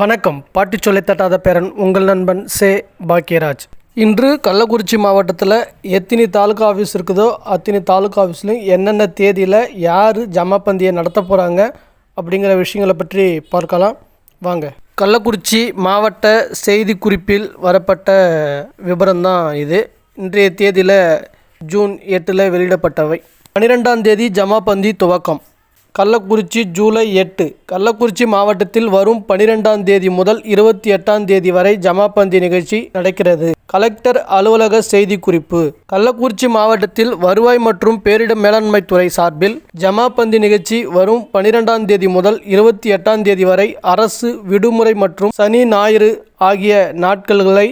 வணக்கம். பாட்டி சொல்லை தட்டாத பேரன் உங்கள் நண்பன் சே. பாக்கியராஜ். இன்று கள்ளக்குறிச்சி மாவட்டத்தில் எத்தனை தாலுகா ஆஃபீஸ் இருக்குதோ அத்தனை தாலுகா ஆஃபீஸ்லையும் என்னென்ன தேதியில் யார் ஜமாப்பந்தியை நடத்த போகிறாங்க அப்படிங்கிற விஷயங்களை பற்றி பார்க்கலாம். வாங்க. கள்ளக்குறிச்சி மாவட்ட செய்தி குறிப்பில் வரப்பட்ட விபரம்தான் இது. இன்றைய தேதியில் ஜூன் எட்டில் வெளியிடப்பட்டவை. பன்னிரெண்டாம் தேதி ஜமாபந்தி துவக்கம். கள்ளக்குறிச்சி ஜூலை எட்டு. கள்ளக்குறிச்சி மாவட்டத்தில் வரும் பனிரெண்டாம் தேதி முதல் இருபத்தி எட்டாம் தேதி வரை ஜமாபந்தி நிகழ்ச்சி நடக்கிறது. கலெக்டர் அலுவலக செய்திக்குறிப்பு. கள்ளக்குறிச்சி மாவட்டத்தில் வருவாய் மற்றும் பேரிடர் மேலாண்மை துறை சார்பில் ஜமாபந்தி நிகழ்ச்சி வரும் பனிரெண்டாம் தேதி முதல் இருபத்தி எட்டாம் தேதி வரை அரசு விடுமுறை மற்றும் சனி ஞாயிறு ஆகிய நாட்களை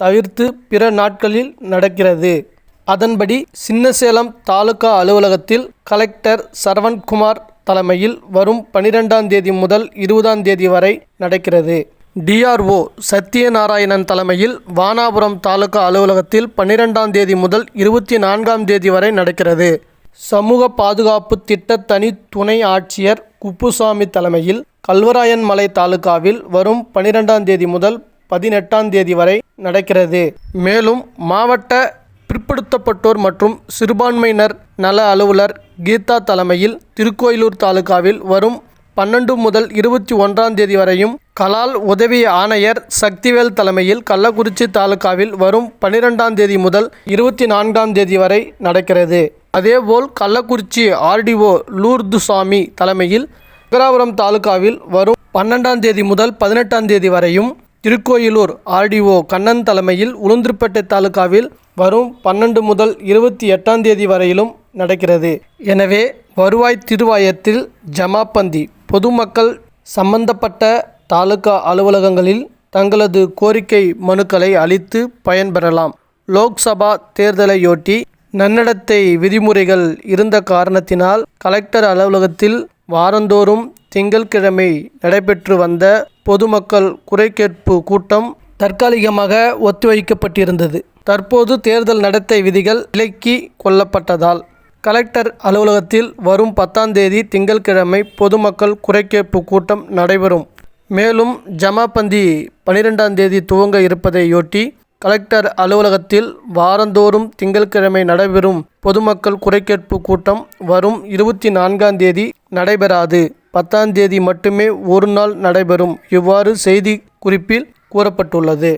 தவிர்த்து பிற நாட்களில் நடக்கிறது. அதன்படி சின்னசேலம் தாலுகா அலுவலகத்தில் கலெக்டர் சரவண்குமார் தலைமையில் வரும் பனிரெண்டாம் தேதி முதல் இருபதாம் தேதி வரை நடக்கிறது. டிஆர்ஓ சத்யநாராயணன் தலைமையில் வானாபுரம் தாலுகா அலுவலகத்தில் பன்னிரெண்டாம் தேதி முதல் இருபத்தி நான்காம் தேதி வரை நடக்கிறது. சமூக பாதுகாப்பு திட்ட தனி துணை ஆட்சியர் குப்புசாமி தலைமையில் கல்வராயன் மலை தாலுகாவில் வரும் பன்னிரெண்டாம் தேதி முதல் பதினெட்டாம் தேதி வரை நடக்கிறது. மேலும் மாவட்ட பிற்படுத்தப்பட்டோர் மற்றும் சிறுபான்மையினர் நல அலுவலர் கீதா தலைமையில் திருக்கோயிலூர் தாலுகாவில் வரும் பன்னெண்டு முதல் இருபத்தி ஒன்றாம் தேதி வரையும் கலால் உதவி ஆணையர் சக்திவேல் தலைமையில் கள்ளக்குறிச்சி தாலுகாவில் வரும் பன்னிரெண்டாம் தேதி முதல் இருபத்தி நான்காம் தேதி வரை நடக்கிறது. அதேபோல் கள்ளக்குறிச்சி ஆர்டிஓ லூர்துசாமி தலைமையில் விகராபுரம் தாலுகாவில் வரும் பன்னெண்டாம் தேதி முதல் பதினெட்டாம் தேதி வரையும் திருக்கோயிலூர் ஆர்டிஓ கண்ணன் தலைமையில் உளுந்தூர்பேட்டை தாலுகாவில் வரும் பன்னெண்டு முதல் இருபத்தி எட்டாம் தேதி வரையிலும் நடக்கிறது. எனவே வருவாய் திருவாயத்தில் ஜமாபந்தி பொதுமக்கள் சம்பந்தப்பட்ட தாலுகா அலுவலகங்களில் தங்களது கோரிக்கை மனுக்களை அளித்து பயன்பெறலாம். லோக்சபா தேர்தலையொட்டி நன்னடத்தை விதிமுறைகள் இருந்த காரணத்தினால் கலெக்டர் அலுவலகத்தில் வாரந்தோறும் திங்கட்கிழமை நடைபெற்று வந்த பொதுமக்கள் குறை கேட்பு கூட்டம் தற்காலிகமாக ஒத்திவைக்கப்பட்டிருந்தது. தற்போது தேர்தல் நடத்தை விதிகள் விலக்கி கொள்ளப்பட்டதால் கலெக்டர் அலுவலகத்தில் வரும் பத்தாம் தேதி திங்கட்கிழமை பொதுமக்கள் குறைகேட்பு கூட்டம் நடைபெறும். மேலும் ஜமாபந்தி பனிரெண்டாம் தேதி துவங்க இருப்பதையொட்டி கலெக்டர் அலுவலகத்தில் வாரந்தோறும் திங்கட்கிழமை நடைபெறும் பொதுமக்கள் குறைகேட்பு கூட்டம் வரும் இருபத்தி நான்காம் தேதி நடைபெறாது. பத்தாம் தேதி மட்டுமே ஒரு நாள் நடைபெறும். இவ்வாறு செய்தி குறிப்பில் கூறப்பட்டுள்ளது.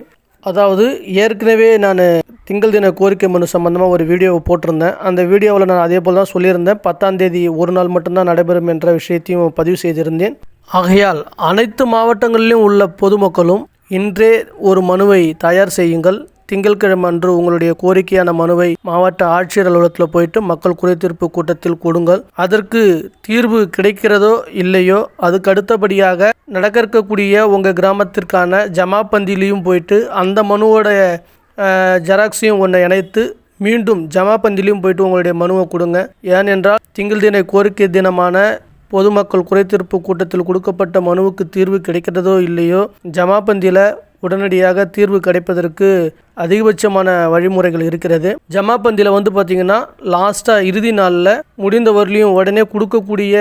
அதாவது ஏற்கனவே நான் திங்கள் தின கோரிக்கை மனு சம்பந்தமாக ஒரு வீடியோவை போட்டிருந்தேன். அந்த வீடியோவில் நான் அதே போல் தான் சொல்லியிருந்தேன். பத்தாம் தேதி ஒரு நாள் மட்டும்தான் நடைபெறும் என்ற விஷயத்தையும் பதிவு செய்திருந்தேன். ஆகையால் அனைத்து மாவட்டங்களிலும் உள்ள பொதுமக்களும் இன்றே ஒரு மனுவை தயார் செய்யுங்கள். திங்கட்கிழமை அன்று உங்களுடைய கோரிக்கையான மனுவை மாவட்ட ஆட்சியர் அலுவலகத்தில் போயிட்டு மக்கள் குறைதீர்ப்பு கூட்டத்தில் கொடுங்கள். அதற்கு தீர்வு கிடைக்கிறதோ இல்லையோ அதுக்கு அடுத்தபடியாக நடக்க இருக்கக்கூடிய உங்கள் கிராமத்திற்கான ஜமாபந்திலையும் போயிட்டு அந்த மனுவோட ஜெராக்ஸையும் ஒன்றை இணைத்து மீண்டும் ஜமாபந்திலையும் போயிட்டு உங்களுடைய மனுவை கொடுங்க. ஏனென்றால் திங்கள் தின கோரிக்கை தினமான பொதுமக்கள் குறைதீர்ப்பு கூட்டத்தில் கொடுக்கப்பட்ட மனுவுக்கு தீர்வு கிடைக்கிறதோ இல்லையோ ஜமாபந்தியில் உடனடியாக தீர்வு கிடைப்பதற்கு அதிகபட்சமான வழிமுறைகள் இருக்கிறது. ஜமாபந்தியில் வந்து பார்த்திங்கன்னா லாஸ்ட்டாக இறுதி நாளில் முடிந்தவரையிலையும் உடனே கொடுக்கக்கூடிய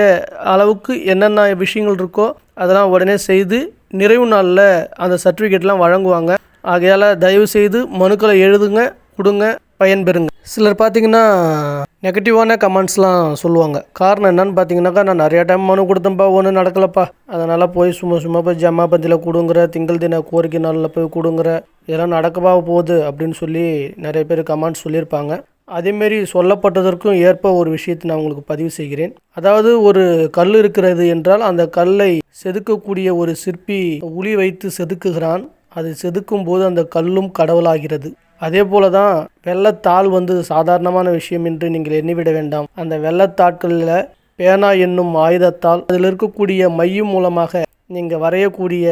அளவுக்கு என்னென்ன விஷயங்கள் இருக்கோ அதெல்லாம் உடனே செய்து நிறைவு நாளில் அந்த சர்டிஃபிகேட்லாம் வழங்குவாங்க. ஆகையால் தயவு செய்து மனுக்களை எழுதுங்க கொடுங்க பயன்பெறுங்க. சிலர் பார்த்திங்கன்னா நெகட்டிவான கமெண்ட்ஸ்லாம் சொல்லுவாங்க. காரணம் என்னன்னு பார்த்தீங்கன்னாக்கா நான் நிறையா டைம் மனு கொடுத்தேன்ப்பா ஒன்றும் நடக்கலப்பா. அதனால் போய் சும்மா சும்மா போய் ஜமாபந்தியில் கொடுங்குற திங்கள் தின கோரிக்கை நாளில் போய் கொடுங்குற இதெல்லாம் நடக்கவா போகுது அப்படின்னு சொல்லி நிறைய பேர் கமெண்ட்ஸ் சொல்லியிருப்பாங்க. அதேமாரி சொல்லப்பட்டதற்கும் ஏற்ப ஒரு விஷயத்தை நான் உங்களுக்கு பதிவு செய்கிறேன். அதாவது ஒரு கல் இருக்கிறது என்றால் அந்த கல்லை செதுக்கக்கூடிய ஒரு சிற்பி உளி வைத்து செதுக்குகிறான். அது செதுக்கும் போது அந்த கல்லும் கடவுளாகிறது. அதே போல தான் வெள்ளத்தாள் வந்து சாதாரணமான விஷயம் என்று நீங்கள் எண்ணிவிட வேண்டாம். அந்த வெள்ளத்தாட்களில் பேனா என்னும் ஆயுதத்தால் அதில் இருக்கக்கூடிய மையம் மூலமாக நீங்கள் வரையக்கூடிய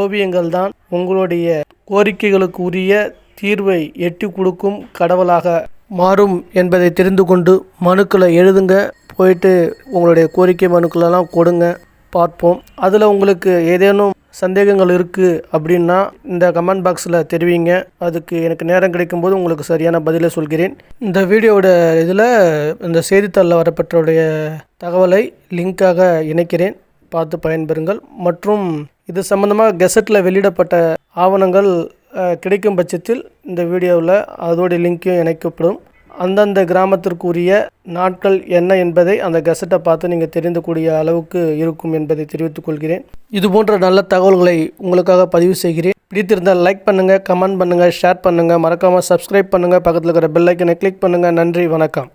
ஓவியங்கள் தான் உங்களுடைய கோரிக்கைகளுக்கு உரிய தீர்வை எட்டி கொடுக்கும் கடவுளாக மாறும் என்பதை தெரிந்து கொண்டு மனுக்களை எழுதுங்க. போயிட்டு உங்களுடைய கோரிக்கை மனுக்களெல்லாம் கொடுங்க. பார்ப்போம். அதில் உங்களுக்கு ஏதேனும் சந்தேகங்கள் இருக்குது அப்படின்னா இந்த கமெண்ட் பாக்ஸில் தெரிவிங்க. அதுக்கு எனக்கு நேரம் கிடைக்கும்போது உங்களுக்கு சரியான பதிலை சொல்கிறேன். இந்த வீடியோவோட இதில் இந்த செய்தித்தாளில் வரப்பெற்றோடைய தகவலை லிங்காக இணைக்கிறேன். பார்த்து பயன்பெறுங்கள். மற்றும் இது சம்பந்தமாக கெசட்டில் வெளியிடப்பட்ட ஆவணங்கள் கிடைக்கும் பட்சத்தில் இந்த வீடியோவில் அதோடைய லிங்க்கும் இணைக்கப்படும். அந்தந்த கிராமத்திற்குரிய நாட்கள் என்ன என்பதை அந்த கெசட்டை பார்த்து நீங்கள் தெரிந்துக்கூடிய அளவுக்கு இருக்கும் என்பதை தெரிவித்துக் கொள்கிறேன். இது போன்ற நல்ல தகவல்களை உங்களுக்காக பதிவு செய்கிறேன். பிடித்திருந்தால் லைக் பண்ணுங்கள் கமெண்ட் பண்ணுங்கள் ஷேர் பண்ணுங்கள் மறக்காமல் சப்ஸ்கிரைப் பண்ணுங்கள் பக்கத்தில் இருக்கிற பெல் ஐக்கனை கிளிக் பண்ணுங்கள் நன்றி வணக்கம்.